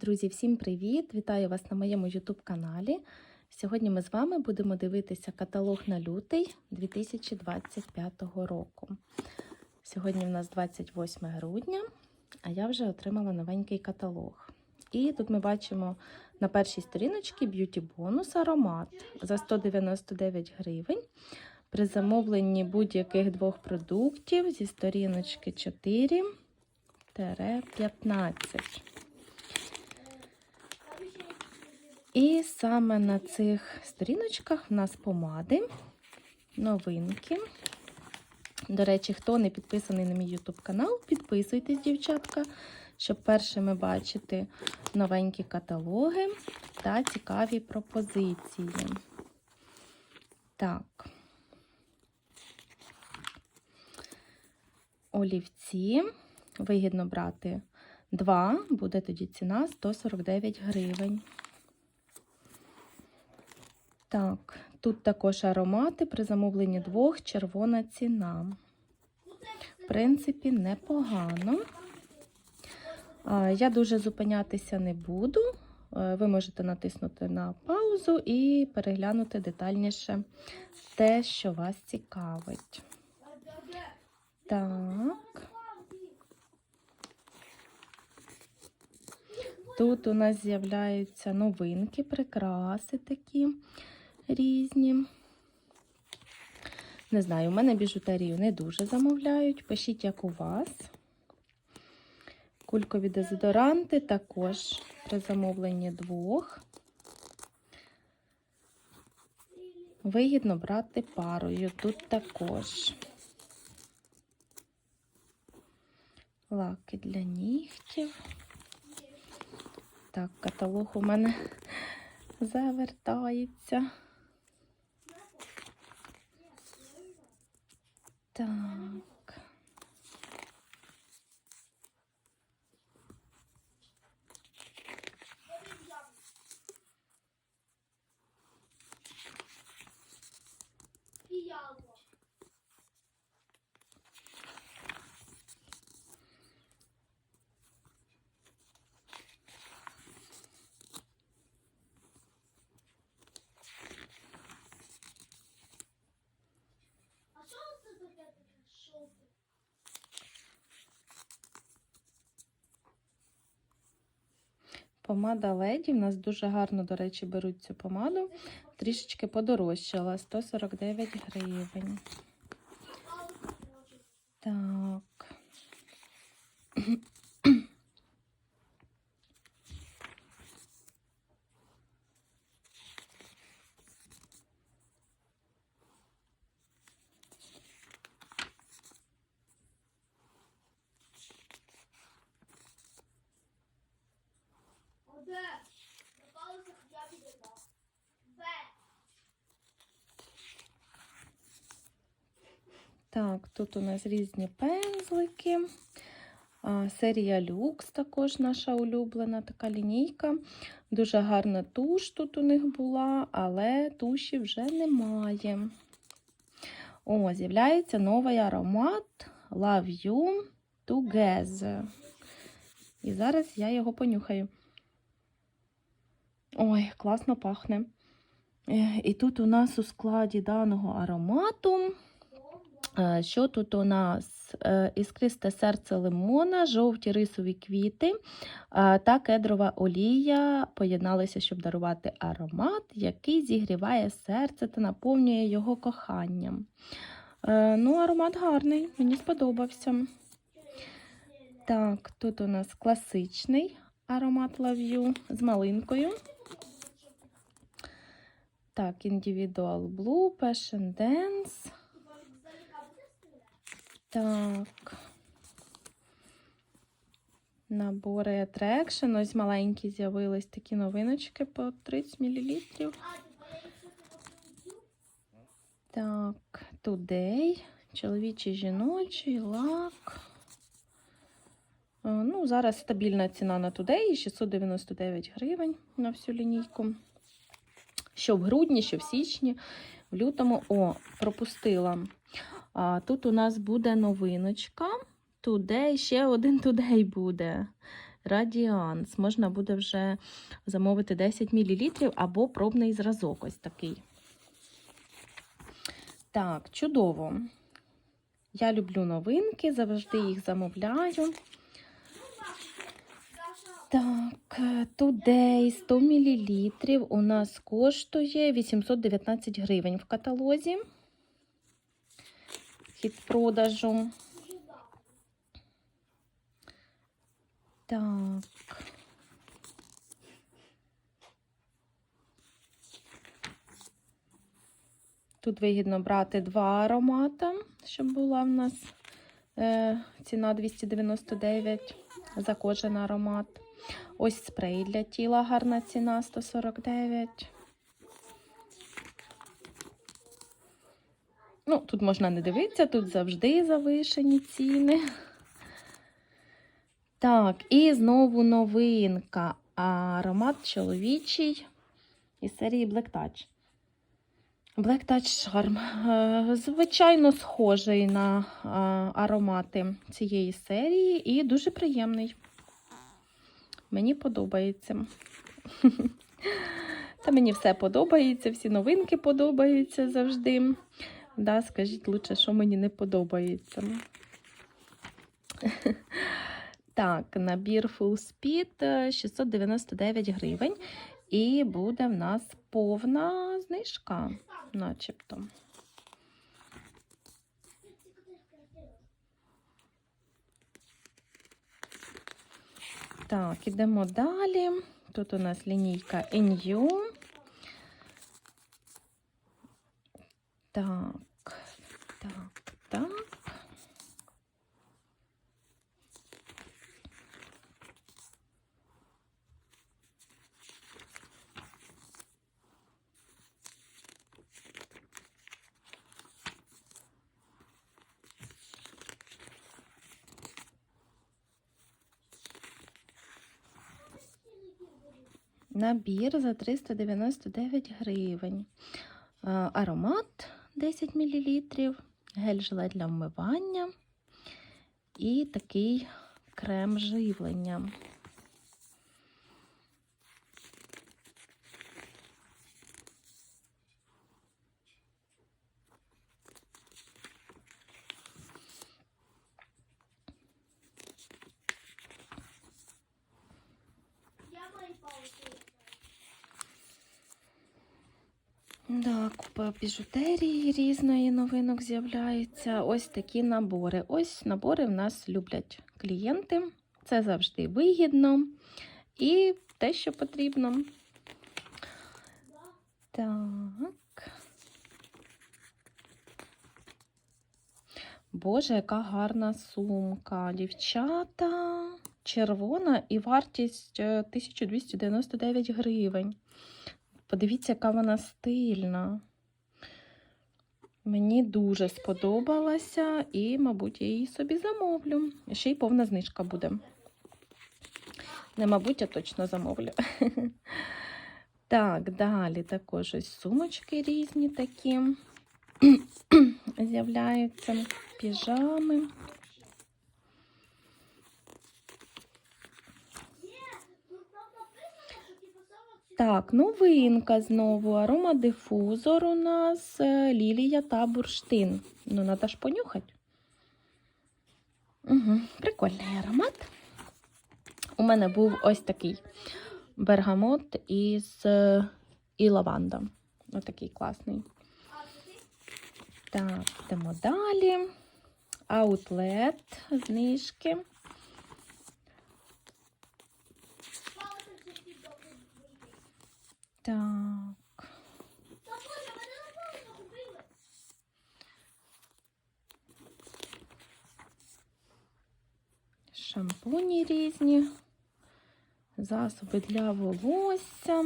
Друзі, всім привіт! Вітаю вас на моєму YouTube каналі. Сьогодні ми з вами будемо дивитися каталог на лютий 2025 року. Сьогодні в нас 28 грудня, а я вже отримала новенький каталог. І тут ми бачимо на першій сторіночці б'юті бонус аромат за 199 гривень. При замовленні будь-яких двох продуктів зі сторіночки 4 І саме на цих сторіночках в нас помади, новинки. До речі, хто не підписаний на мій YouTube канал, підписуйтесь, дівчатка, щоб першими бачити новенькі каталоги та цікаві пропозиції. Так. Олівці. Вигідно брати два, буде тоді ціна 149 гривень. Так, тут також аромати при замовленні двох червона ціна. В принципі, непогано. Я дуже зупинятися не буду. Е, Ви можете натиснути на паузу і переглянути детальніше те, що вас цікавить. Так. Тут у нас з'являються новинки, прикраси такі різні. Не знаю, у мене біжутерію не дуже замовляють. Пишіть, як у вас. Кулькові дезодоранти також при замовленні двох. Вигідно брати парою. Тут також. Лаки для нігтів. Так, каталог у мене завертається. Так. Помада леді. У нас дуже гарно, до речі, беруть цю помаду. Трішечки подорожчала 149 гривень. Так. Так, тут у нас різні пензлики. Серія люкс також наша улюблена така лінійка. Дуже гарна туш тут у них була, але туші вже немає. О, з'являється новий аромат Love You Together. І зараз я його понюхаю. Ой, класно пахне. Е, І тут у нас у складі даного аромату. Е, Що тут у нас? Е, Іскристе серце лимона, жовті рисові квіти е, та кедрова олія поєдналися, щоб дарувати аромат, який зігріває серце та наповнює його коханням. Ну, аромат гарний, мені сподобався. Так, тут у нас класичний аромат You з малинкою. Так, Individual Blue, Passion Dance. Так. Набори Attraction. Ось маленькі з'явились такі новиночки по 30 мл. Так, Today. Чоловічий жіночий, лак. Е, Ну, зараз стабільна ціна на Today 699 гривень на всю лінійку. Що в грудні, що в січні, в лютому. О, пропустила. А, тут у нас буде новиночка. Today, ще один Today буде. Радіанс. Можна буде вже замовити 10 мл або пробний зразок ось такий. Так, чудово. Я люблю новинки, завжди їх замовляю. Так, Today 100 мл у нас коштує 819 гривень в каталозі. Хід продажу. Так. Тут вигідно брати два аромата, щоб була в нас е, ціна 299 за кожен аромат. Ось спрей для тіла, гарна ціна 149. Ну, тут можна не дивитися, тут завжди завишені ціни. Так, і знову новинка. Аромат чоловічий із серії Black Touch. Black Touch Charm. Е, Звичайно, схожий на е, аромати цієї серії і дуже приємний. Мені подобається. Та мені все подобається, всі новинки подобаються завжди. Да, скажіть лучше, що мені не подобається. Так, набір Full Speed е, 699 гривень. І буде в нас повна знижка, начебто. Так, ідемо далі. Тут у нас лінійка NU. Так, так. Набір за 399 гривень. Аромат 10 мл, гель-желе для вмивання і такий крем живлення. Біжутерії різної новинок з'являється. Ось такі набори. Ось набори в нас люблять клієнти. Це завжди вигідно і те, що потрібно. Так. Боже, яка гарна сумка. Дівчата. Червона і вартість е, 1299 гривень. Подивіться, яка вона стильна. Мені дуже сподобалася і, мабуть, я її собі замовлю. Ще й повна знижка буде. Не, мабуть, я точно замовлю. Так, далі також ось сумочки різні такі з'являються, піжами. Тут там написано, що типу саме ці- Так, новинка знову. Аромадифузор у нас е, лілія та бурштин. Ну, треба ж понюхати. Угу, прикольний аромат. У мене був ось такий бергамот із е, і лаванда. Ось такий класний. Так, йдемо далі. Аутлет, знижки. Мама, це все ті добре. Так. Шампуні різні, засоби для волосся.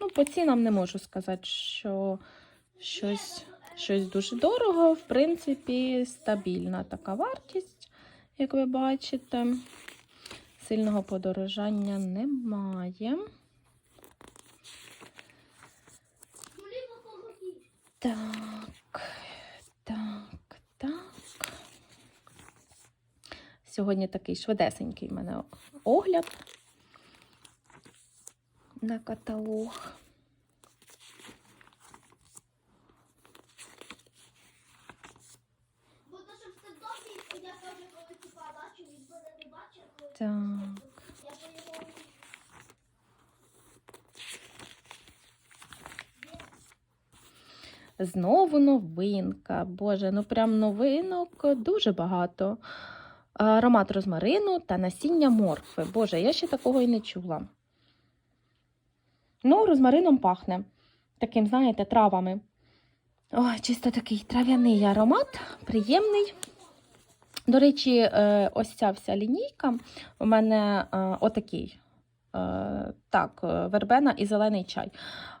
Ну, по цінам не можу сказати, що щось, щось дуже дорого. В принципі, стабільна така вартість, як ви бачите. Сильного подорожання немає. Так, так, так. Сьогодні такий швидесенький в мене огляд на каталог. Бо то, щоб це досі, я теж коли типа бачу, він мене не бачив, коли Так. я по його Знову новинка. Боже, ну прям новинок дуже багато. Аромат розмарину та насіння моркви. Боже, я ще такого і не чула. Ну, розмарином пахне. Таким, знаєте, травами. Ой, чисто такий трав'яний аромат, приємний. До речі, е, ось ця вся лінійка у мене е, отакий. Е, Так, е, вербена і зелений чай.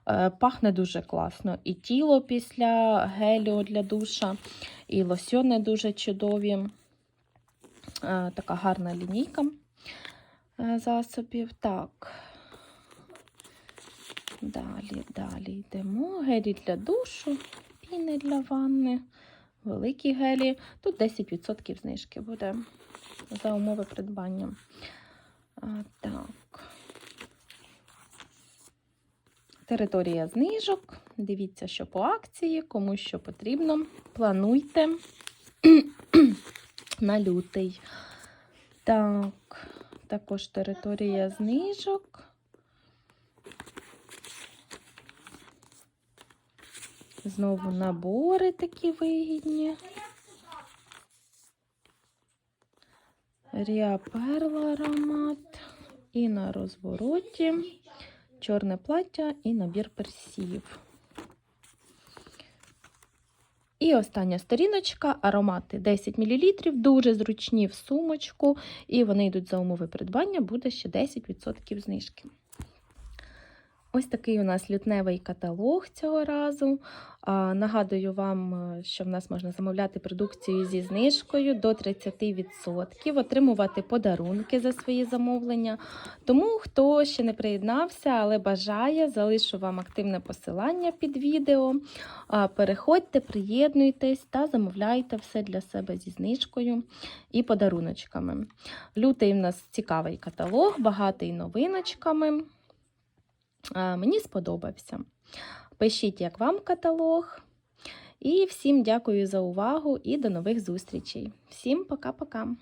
Е, Пахне дуже класно. І тіло після гелю для душа, і лосьони дуже чудові. Така гарна лінійка засобів. Так. Далі, далі йдемо. Гелі для душу, піни для ванни, великі гелі. Тут 10% знижки буде за умови придбання. Так. Територія знижок. Дивіться, що по акції, кому що потрібно. Плануйте на лютий. Так, також територія знижок. Знову набори такі вигідні. Ріа Перла аромат. І на розвороті чорне плаття і набір персів. І остання сторіночка аромати 10 мл, дуже зручні в сумочку, і вони йдуть за умови придбання, буде ще 10% знижки. Ось такий у нас лютневий каталог цього разу. Нагадую вам, е, що в нас можна замовляти продукцію зі знижкою до 30%, отримувати подарунки за свої замовлення. Тому, хто ще не приєднався, але бажає, залишу вам активне посилання під відео. Переходьте, приєднуйтесь та замовляйте все для себе зі знижкою і подаруночками. Лютий в нас цікавий каталог, багатий новиночками. Мені сподобався. Пишіть, як вам каталог. І всім дякую за увагу і до нових зустрічей. Всім пока-пока!